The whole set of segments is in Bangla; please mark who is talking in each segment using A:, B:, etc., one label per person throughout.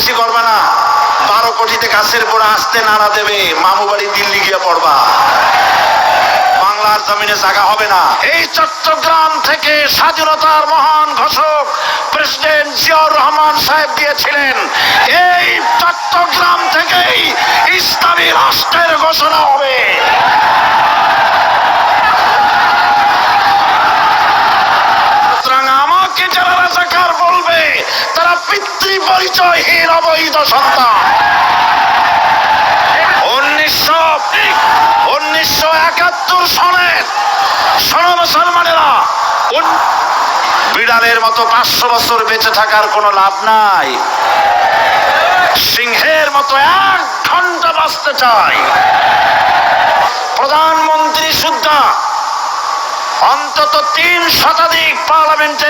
A: বেশি করবা না। বারো কোটিতে গাছের গোড়া আসতে নাড়া দেবে, মামু বাড়ি দিল্লি গিয়ে পড়বা। বাংলার জমিনে জায়গা হবে না। এই চট্টগ্রাম থেকে স্বাধীনতার মহান ঘোষক প্রেসিডেন্ট জিয়াউর রহমান সাহেব দিয়েছিলেন। এই চট্টগ্রাম থেকেই ইসলামী রাষ্ট্রের ঘোষণা হবে। তারা সন্তান। বিড়ালের মতো পাঁচশো বছর বেঁচে থাকার কোনো লাভ নাই। সিংহের মতো এক ঘণ্টা বাঁচতে চাই প্রধানমন্ত্রী সুদ্ধা অন্তত তিন শতাধিক পার্লামেন্টের সম্মানিত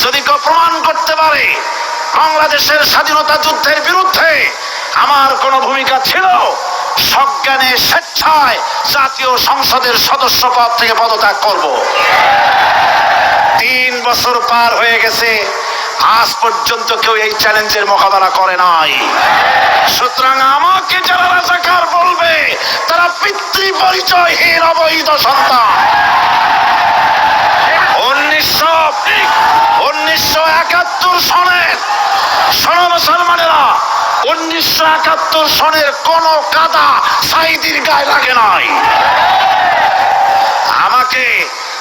A: যদি কেউ প্রমাণ করতে পারে বাংলাদেশের স্বাধীনতা যুদ্ধের বিরুদ্ধে আমার কোনো ভূমিকা ছিল, সজ্ঞানে স্বেচ্ছায় জাতীয় সংসদের সদস্য পদ থেকে পদত্যাগ করব। তিন বছর পার হয়ে গেছে আজ পর্যন্ত কেউ এই চ্যালেঞ্জের মোকাবেলা করে নাই। সুতরাং আমাকে যারা রাজাকার বলবে, তারা পিতৃ পরিচয়হীন অবৈধ সন্তান। উনিশশো উনিশশো একাত্তর উনিশশো একাত্তর লাগে নাই। আমাকে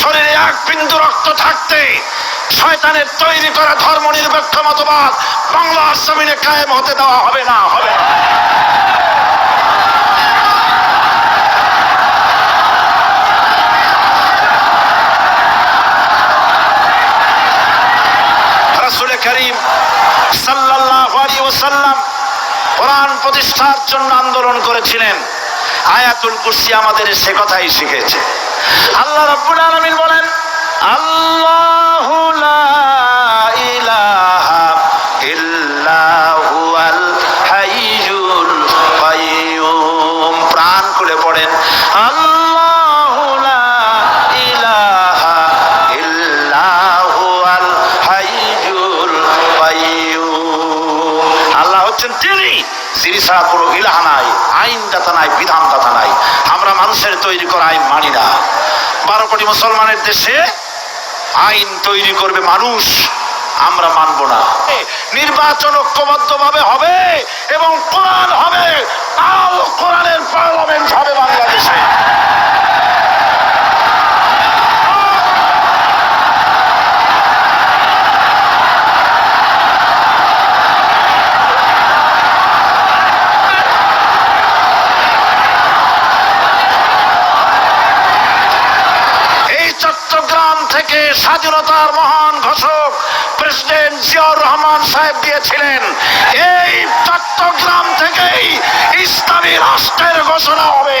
A: শরীরে এক বিন্দু রক্ত থাকতে শয়তানের তৈরি করা ধর্ম নিরপেক্ষ মতবাদ বাংলা জমিনে কায়েম হতে দেওয়া হবে না, হবে করিম সাল্লাল্লাহু আলাইহি ওয়াসাল্লাম কোরআন প্রতিষ্ঠার জন্য আন্দোলন করেছিলেন। আয়াতুল কুরসি আমাদের সে কথাই শিখেছে। আল্লাহ রাব্বুল আলামিন বলেন, আল্লাহু প্রাণ খুলে পড়েন, আল্লাহু আল্লাহ হচ্ছেন তিনি। ছাড়া কোনো ইলাহা নাই, আইনদাতা নাই, বিধানদাতা নাই। মানুষের তৈরি করা আইন মানি না। বারো কোটি মুসলমানের দেশে আইন তৈরি করবে মানুষ, আমরা মানব না। নির্বাচন ঐক্যবদ্ধ ভাবে হবে এবং কোরআন হবে আল কোরআনের পার্লামেন্ট হবে বাংলাদেশে। স্বাধীনতার মহান ঘোষক প্রেসিডেন্ট জিয়াউর রহমান সাহেব দিয়েছিলেন। এই চট্টগ্রাম থেকেই ইসলামী রাষ্ট্রের ঘোষণা হবে।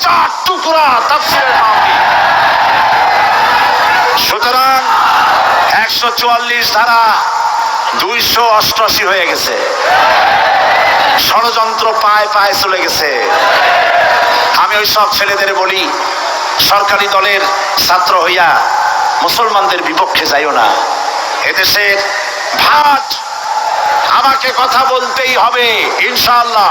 A: কলিজা টুকরা তাফসিরের মাহফিল সুতরাং একশো চুয়াল্লিশ ধারা দুইশো অষ্টআশি হয়ে গেছে। ষড়যন্ত্র পায় পায় চলে গেছে। আমি ওই সব ছেলেদের বলি, সরকারি দলের ছাত্র হইয়া মুসলমানদের বিপক্ষে যাইও না। এদেশের ভাট আমাকে কথা বলতেই হবে, ইনশাআল্লাহ।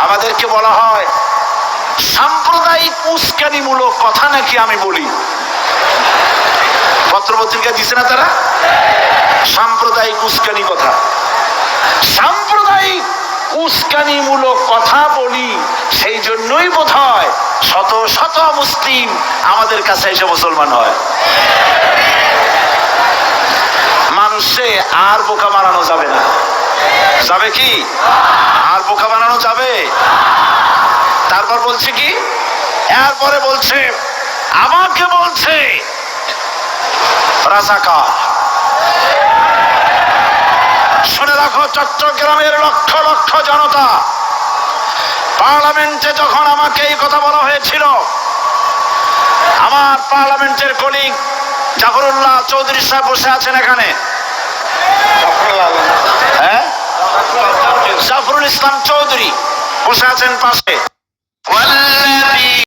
A: আমাদেরকে বলা হয় সাম্প্রদায়িক উস্কানিমূলক কথা নাকি আমি বলি? পত্রপত্রিকা দিছে না তারা? সাম্প্রদায়িক উস্কানি কথা। সাম্প্রদায়িক উস্কানিমূলক কথা বলি, সেই জন্যই বোধ হয় শত শত মুসলিম আমাদের কাছে এসে মুসলমান হয়। মানুষে আর বোকা মারানো যাবে না। যাবে কি? আর বোকা বানানো যাবে? তারপর বলছে কি? এরপরে বলছে, আমাকে বলছে, রাজাকার। শুনে রাখো, চট্টগ্রামের লক্ষ লক্ষ জনতা, পার্লামেন্টে যখন আমাকে এই কথা বলা হয়েছিল, আমার পার্লামেন্টের কলিগ জাফরুল্লাহ চৌধুরী সাহেব বসে আছেন এখানে। হ্যাঁ? জাফরুল ইসলাম চৌধুরী বসে আছেন পাশে।